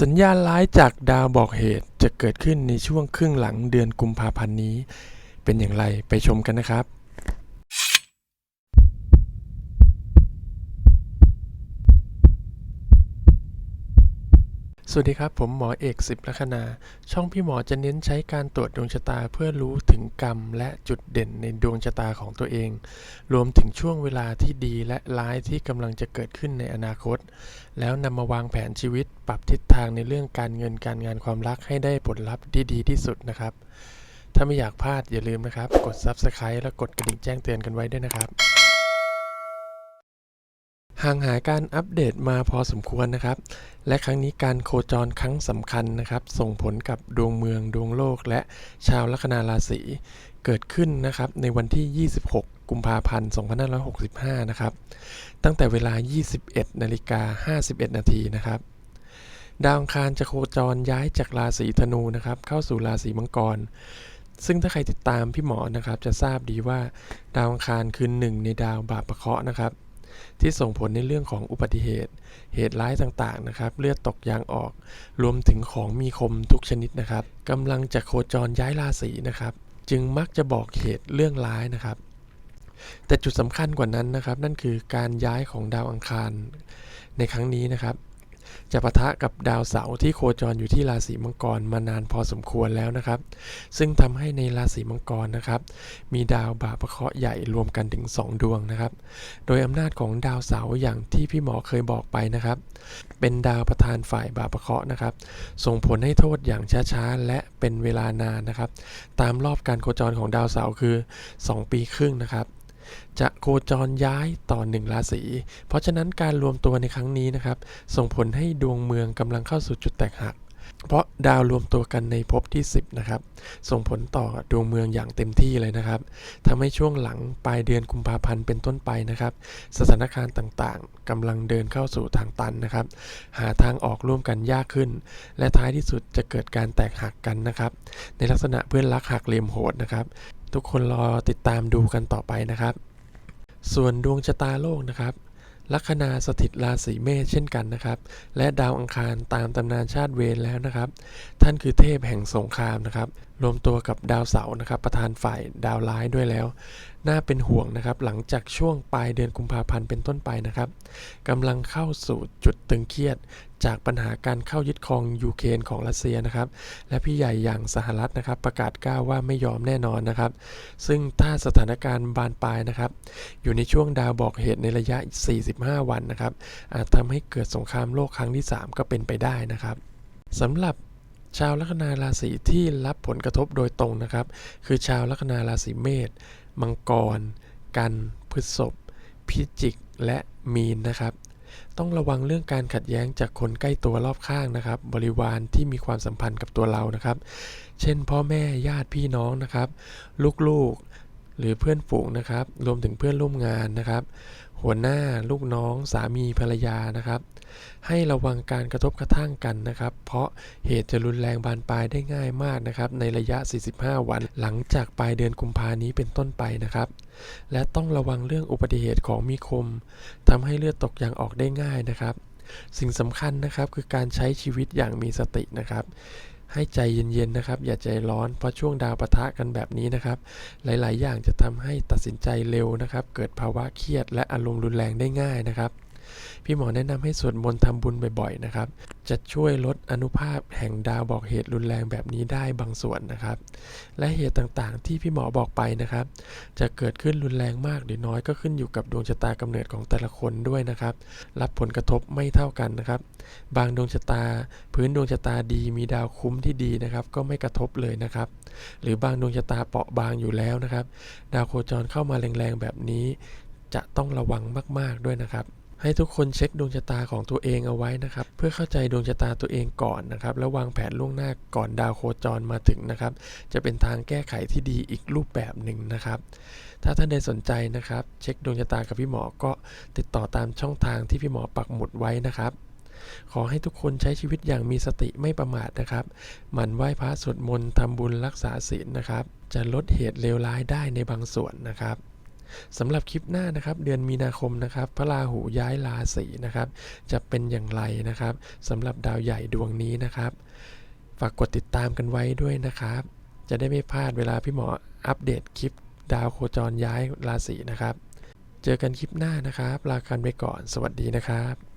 สัญญาณร้ายจากดาวบอกเหตุจะเกิดขึ้นในช่วงครึ่งหลังเดือนกุมภาพันธ์นี้ เป็นอย่างไรไปชมกันนะครับ สวัสดีครับ ผมหมอเอกสิบลัคนา ช่องพี่หมอจะเน้นใช้การตรวจดวงชะตาเพื่อรู้ถึงกรรมและจุดเด่นในดวงชะตาของตัวเอง รวมถึงช่วงเวลาที่ดีและร้ายที่กำลังจะเกิดขึ้นในอนาคต แล้วนำมาวางแผนชีวิตปรับทิศทางในเรื่องการเงินการงานความรักให้ได้ผลลัพธ์ที่ดีที่สุดนะครับ ถ้าไม่อยากพลาดอย่าลืมนะครับ กด Subscribe และกดกระดิ่งแจ้งเตือนกันไว้ด้วยนะครับ ห่างหายการอัปเดตมาพอสมควรนะครับ และครั้งนี้การโคจรครั้งสำคัญนะครับ ส่งผลกับดวงเมืองดวงโลกและชาวลัคนาราศีเกิดขึ้นนะครับในวันที่ 26 กุมภาพันธ์ 2565 นะครับ ตั้งแต่เวลา 21นาฬิกา51 นาทีนะครับ ดาวอังคารจะโคจรย้ายจากราศีธนูนะครับ เข้าสู่ราศีมังกรซึ่งถ้าใครติดตามพี่หมอนะครับ จะทราบดีว่าดาวอังคารคือหนึ่งในดาวบาปประเคราะห์นะครับ ที่ส่งผลในเรื่องของอุบัติเหตุ เหตุร้ายต่างๆนะครับ เลือดตกยางออก รวมถึงของมีคมทุกชนิดนะครับกำลังจะโคจรย้ายราศีนะครับ จึงมักจะบอกเหตุเรื่องร้ายนะครับ แต่จุดสำคัญกว่านั้นนะครับ นั่นคือการย้ายของดาวอังคารในครั้งนี้นะครับ จะปะทะกับดาวเสาร์ที่โคจรอยู่ที่ราศีมังกรมานานพอสมควรแล้วนะครับ ซึ่งทำให้ในราศีมังกรนะครับ มีดาวบาปะเคราะห์ใหญ่รวมกันถึง 2 ดวงนะครับ โดยอำนาจของดาวเสาร์อย่างที่พี่หมอเคยบอกไปนะครับ เป็นดาวประธานฝ่ายบาปะเคราะห์นะครับ ส่งผลให้โทษอย่างช้าๆและเป็นเวลานานนะครับ ตามรอบการโคจรของดาวเสาร์คือ 2 ปีครึ่งนะครับ จะโคจรย้ายต่อหนึ่งราศี เพราะฉะนั้นการรวมตัวในครั้งนี้นะครับ ส่งผลให้ดวงเมืองกำลังเข้าสู่จุดแตกหัก เพราะดาวรวมตัวกันในภพที่ 10 นะครับ ส่งผลต่อดวงเมืองอย่างเต็มที่เลยนะครับทำให้ช่วงหลังปลายเดือนกุมภาพันธ์เป็นต้นไปนะครับ สถานการณ์ต่างๆกำลังเดินเข้าสู่ทางตันนะครับ หาทางออกร่วมกันยากขึ้น และท้ายที่สุดจะเกิดการแตกหักกันนะครับ ในลักษณะเพื่อนรักหักเหลี่ยมโหดนะครับ ทุกคนรอติดตามดูกันต่อไปนะครับ ส่วนดวงชะตาโลกนะครับลัคนาสถิตราศีเมษเช่นกันนะครับ และดาวอังคารตามตำนานชาติเวรแล้วนะครับ ท่านคือเทพแห่งสงครามนะครับ รวมตัวกับดาวเสาร์นะครับ ประธานฝ่ายดาวร้ายด้วยแล้ว น่าเป็นห่วงนะครับ หลังจากช่วงปลายเดือนกุมภาพันธ์เป็นต้นไปนะครับกำลังเข้าสู่จุดตึงเครียด จากปัญหาการเข้ายึดครองยูเครนของรัสเซียนะครับ และพี่ใหญ่อย่างสหรัฐนะครับ ประกาศกล้าวว่าไม่ยอมแน่นอนนะครับ ซึ่งถ้าสถานการณ์บานปลายนะครับ อยู่ในช่วงดาวบอกเหตุในระยะ 45 วันนะครับ อาจทำให้เกิดสงครามโลกครั้งที่ 3 ก็เป็นไปได้นะครับสำหรับ ชาวลัคนาราศีที่รับผลกระทบโดยตรงนะครับ คือชาวลัคนาราศีเมษ มังกร กัน พฤษภ พิจิก และมีนนะครับ ต้องระวังเรื่องการขัดแย้งจากคนใกล้ตัวรอบข้างนะครับ บริวารที่มีความสัมพันธ์กับตัวเรานะครับ เช่น พ่อแม่ ญาติพี่น้องนะครับ ลูกๆ หรือเพื่อนฝูงนะครับ รวมถึงเพื่อนร่วมงานนะครับ หัวหน้าลูกน้องสามีภรรยานะครับ ให้ระวังการกระทบกระทั่งกันนะครับ เพราะเหตุจะรุนแรงบานปลายได้ง่ายมากนะครับ ในระยะ 45 วัน หลังจากปลายเดือนกุมภานี้เป็นต้นไปนะครับ และต้องระวังเรื่องอุบัติเหตุของมีคมทำให้เลือดตกยางออกได้ง่ายนะครับ สิ่งสำคัญนะครับคือการใช้ชีวิตอย่างมีสตินะครับ ให้ใจเย็นๆนะครับ อย่าใจร้อนเพราะช่วงดาวปะทะกันแบบนี้นะครับ หลายๆ อย่างจะทำให้ตัดสินใจเร็วนะครับ เกิดภาวะเครียดและอารมณ์รุนแรงได้ง่ายนะครับ พี่หมอแนะนำให้สวดมนต์ทำบุญบ่อยๆนะครับ จะช่วยลดอนุภาพแห่งดาวบอกเหตุรุนแรงแบบนี้ได้บางส่วนนะครับ และเหตุต่างๆ ที่พี่หมอบอกไปนะครับ จะเกิดขึ้นรุนแรงมากหรือน้อยก็ขึ้นอยู่กับดวงชะตากำเนิดของแต่ละคนด้วยนะครับ รับผลกระทบไม่เท่ากันนะครับ บางดวงชะตา พื้นดวงชะตาดีมีดาวคุ้มที่ดีนะครับ ก็ไม่กระทบเลยนะครับ หรือบางดวงชะตาเปราะบางอยู่แล้วนะครับ ดาวโคจรเข้ามาแรงๆแบบนี้ จะต้องระวังมาก ๆด้วยนะครับ ให้ทุกคนเช็คดวงชะตาของตัวเองเอาไว้นะครับ เพื่อเข้าใจดวงชะตาตัวเองก่อนนะครับแล้ววางแผนล่วงหน้าก่อนดาวโคจรมาถึงนะครับ จะเป็นทางแก้ไขที่ดีอีกรูปแบบหนึ่งนะครับ ถ้าท่านใดสนใจนะครับ เช็คดวงชะตากับพี่หมอก็ติดต่อตามช่องทางที่พี่หมอปักหมุดไว้นะครับขอให้ทุกคนใช้ชีวิตอย่างมีสติไม่ประมาทนะครับ หมั่นไหว้พระสวดมนต์ทำบุญรักษาศีลนะครับ จะลดเหตุเลวร้ายได้ในบางส่วนนะครับ สำหรับคลิปหน้านะครับ เดือนมีนาคมนะครับ พระราหูย้ายราศีนะครับ จะเป็นอย่างไรนะครับสำหรับดาวใหญ่ดวงนี้นะครับ ฝากกดติดตามกันไว้ด้วยนะครับ จะได้ไม่พลาดเวลาพี่หมออัปเดตคลิป ดาวโคจรย้ายราศีนะครับ เจอกันคลิปหน้านะครับ ลากันไปก่อน สวัสดีนะครับ